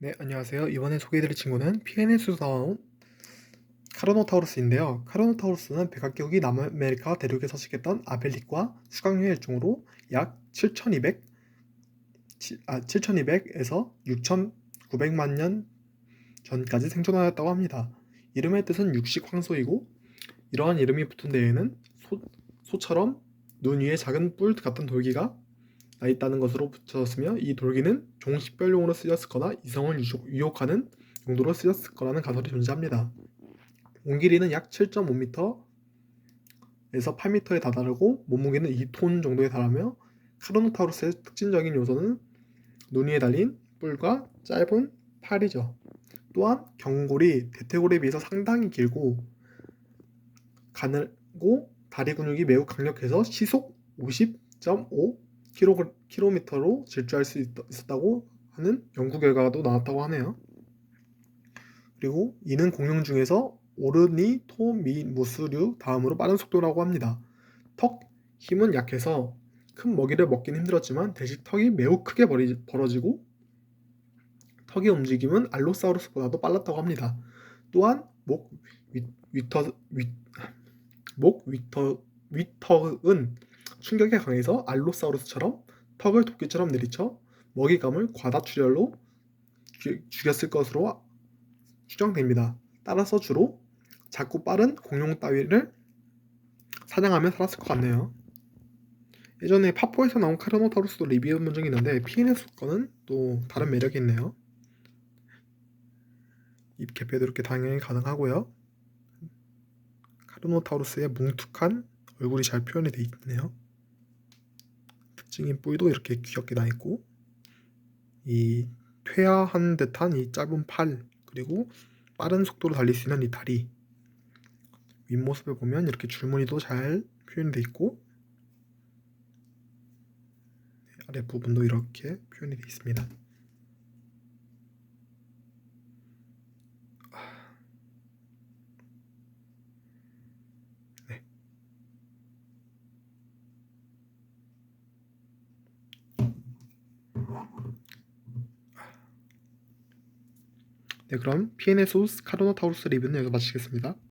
네, 안녕하세요. 이번에 소개해드릴 친구는 PNS에서 나온 카르노타우루스인데요. 카르노타우루스는 백악기후기 남아메리카 대륙에 서식했던 아벨릭과 수강류의 일종으로 약 7,200, 아, 7,200에서 6,900만 년 전까지 생존하였다고 합니다. 이름의 뜻은 육식 황소이고 이러한 이름이 붙은 데에는 소, 소처럼 눈 위에 작은 뿔 같은 돌기가 나 있다는 것으로 붙여졌으며 이 돌기는 종식별용으로 쓰였거나 이성을 유혹- 유혹하는 용도로 쓰였을 거라는 가설이 존재합니다. 온 길이는 약 7.5m에서 8m에 다다르고 몸무게는 2톤 정도에 달하며 카르노타우루스의 특징적인 요소는 눈 위에 달린 뿔과 짧은 팔이죠. 또한 경골이 대퇴골에 비해서 상당히 길고 가늘고 다리 근육이 매우 강력해서 시속 50.5 킬로미터로 질주할 수 있, 있었다고 하는 연구 결과도 나왔다고 하네요. 그리고 이는 공룡 중에서 오르니토미무스류 다음으로 빠른 속도라고 합니다. 턱 힘은 약해서 큰 먹이를 먹기는 힘들었지만 대신 턱이 매우 크게 벌이, 벌어지고 턱의 움직임은 알로사우루스보다도 빨랐다고 합니다. 또한 목 위, 위터 위, 목 위터 위턱은 충격에 강해서 알로사우루스처럼 턱을 도끼처럼 내리쳐 먹이감을 과다출혈로 죽- 죽였을 것으로 추정됩니다. 따라서 주로 작고 빠른 공룡 따위를 사냥하며 살았을 것 같네요. 예전에 파포에서 나온 카르노타우루스도 리뷰해본 적이 있는데 PNS 거는 또 다른 매력이 있네요. 입 개폐도 이렇게 당연히 가능하고요. 카르노타우루스의 뭉툭한 얼굴이 잘 표현이 되어 있네요. 특징인 뿔도 이렇게 귀엽게 나 있고 이 퇴화한 듯한 이 짧은 팔 그리고 빠른 속도로 달릴 수 있는 이 다리 윗모습을 보면 이렇게 줄무늬도 잘 표현이 돼 있고 아래 부분도 이렇게 표현이 되어 있습니다. 네, 그럼 PNS 카르노타우루스 리뷰는 여기서 마치겠습니다.